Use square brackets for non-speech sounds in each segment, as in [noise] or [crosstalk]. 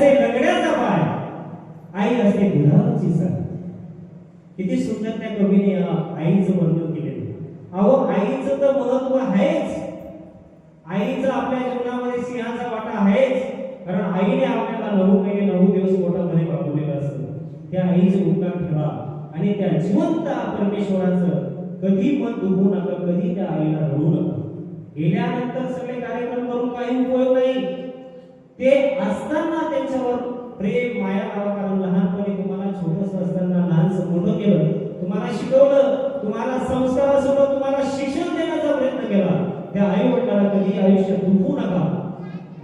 असे लंगड्याचा पाय. आई असे दुधाची सर. किती सुंदर त्या कवीने आईचं वर्णन केलेलं. अहो आईचं तर महत्त्व आहेच. आईचं आपल्या जीवनामध्ये सिंहाचा वाटा आहेच. कारण आईने आपल्याला नऊ महिने नऊ दिवस पोटामध्ये वापरलेलं असतं. त्या आईचं उपकार ठेवा. आणि त्या जिवंत परमेश्वराचं कधी मन दुखू नका कधी त्या आईला रडू नका. गेल्यानंतर सगळे कार्यक्रम करून काही उपयोग नाही ते असताना त्यांच्यावर प्रेम माया लावा कारण लहानपणी तुम्हाला छोटस असताना लहानसं मोठं केलं तुम्हाला शिकवलं तुम्हाला संस्कारासोबत तुम्हाला शिक्षण देण्याचा प्रयत्न केला त्या आई वडिलांना कधी आयुष्य दुखू नका.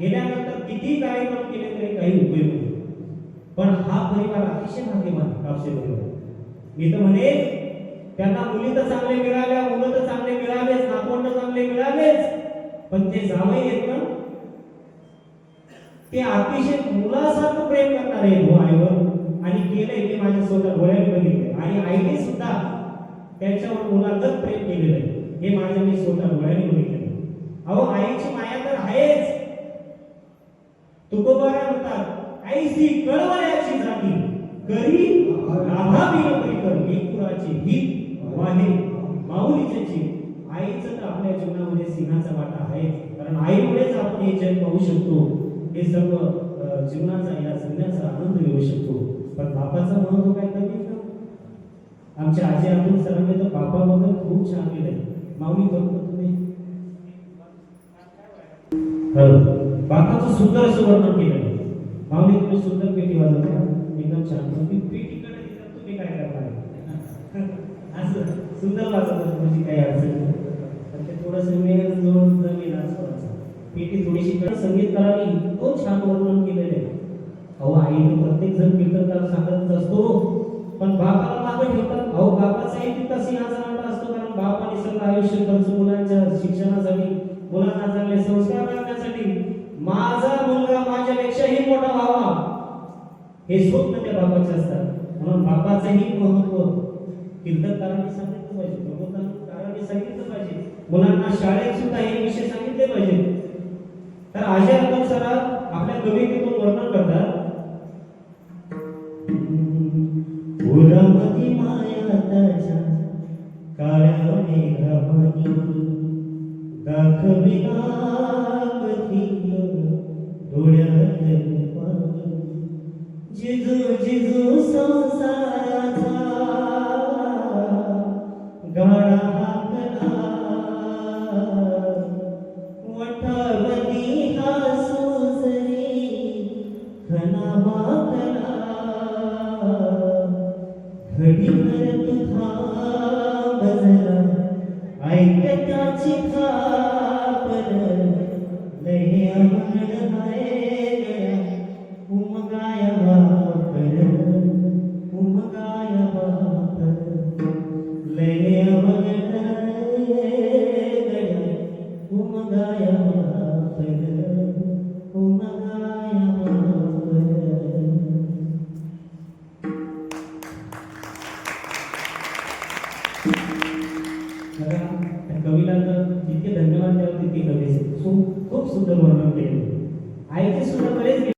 गेल्यानंतर किती कार्यक्रम केले तरी काही उपयोग नाही. पण हा परिवार अतिशय भाग्यवान कापसे परिवार मी तर म्हणे त्यांना मुली तर चांगले मिळाल्या मुलं तर चांगले मिळालेच नातवंड चांगले मिळालेच पण ते जावई येत ना ते अतिशय मुलासारखं प्रेम करणारे आहेत हो आईवर आणि केलंय ते माझ्या स्वतः डोळ्याने बघितलं आणि आईने सुद्धा त्यांच्यावर मुलागत प्रेम केलेलं आहे. हे माझ्या मी स्वतः डोळ्याने बघितलं अहो आईची माया तर आहेच. तुकोबारा म्हणतात आई सी कळवयाची जाती करी राधावी नोकरी कर एकपुराची ही वाहे माऊलीची आईचं तर आपल्या जीवनामध्ये सिंहाचा वाटा आहे कारण आईमुळेच आपण हे जग पाहू शकतो. हे सर्व जीवनाचा या जगण्याचा आनंद घेऊ शकतो. पण बापाचा महत्त्व काय कमी का? आमच्या आजी अब्दुल सरांनी तर बापाबद्दल खूप छान केलंय. माऊली बघतो तुम्ही? बापाचं सुंदर असं वर्णन केलं माऊली तुम्ही सुंदर पेटी वाजवता एकदम छान. तुम्ही पेटीकडे तुम्ही काय करणार? [laughs] असं सुंदर वाजवतात म्हणजे काही अडचण नाही. पण ते थोडंसं वेळ जोड जमेल असं वाजवतं. पेटी थोडीशी कळ संगीतकारांनी इतकं छान वर्णन केलेलं आहे. अहो आईने प्रत्येक जण कीर्तनकार सांगतच असतो पण बापाला मागे ठेवतात. अहो बापाचाही तितका सिंहाचा वाटा असतो कारण बापाने सगळं आयुष्य खर्च मुलांच्या शिक्षणासाठी मुलांना चांगले संस्कार करण्यासाठी माझा मुलगा माझ्यापेक्षाही मोठा व्हावा. हे स्वप्न त्या बापाचे असतात. म्हणून बापाचंही महत्त्व कीर्तनकारांनी सांगितलं पाहिजे प्रबोधनकारांनी सांगितलं पाहिजे. मुलांना शाळेत सुद्धा हे विषय सांगितले पाहिजे. तर अशा आपण सरा आपल्या कवितेतून वर्णन करतात पुरामती माया त्याच्या काळ्या मेघामणी दाखविला घडीभर तुझा बजला ऐक लय त्या कवीला तर जितके धन्यवाद द्यावे तितके कमी खूप खूप सुंदर वर्णन केले. आईचे सुद्धा बरेच